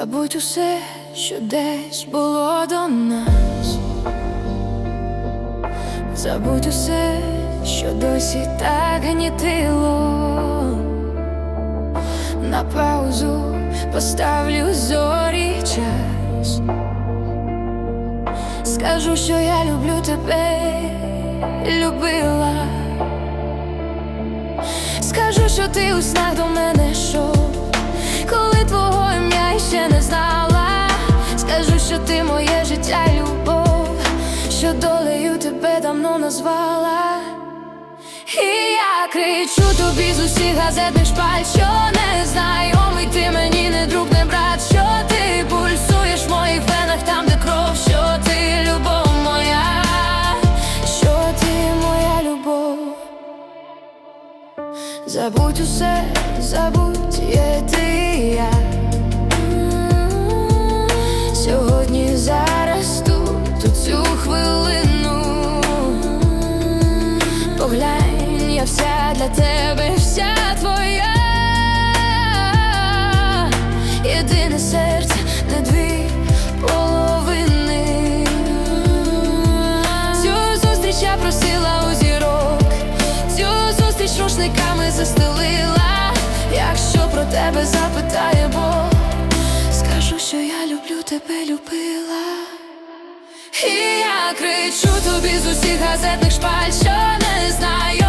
Забудь усе, що десь було до нас. Забудь усе, що досі так гнітило. На паузу поставлю зорі час. Скажу, що я люблю тебе, любила. Скажу, що ти у снах до мене й любов, що долею тебе давно назвала. І я кричу тобі з усіх газетних шпаль, що не знайомий ти мені не друг, не брат, що ти пульсуєш в моїх венах там, де кров, що ти любов моя, що ти моя любов. Забудь усе, забудь, є ти і я. Для тебе, вся твоя. Єдине серце, не дві половини. Цю зустріч я просила у зірок, цю зустріч рушниками застелила. Якщо про тебе запитає Бог, скажу, що я люблю тебе, любила. І я кричу тобі з усіх газетних шпаль, що не знайомий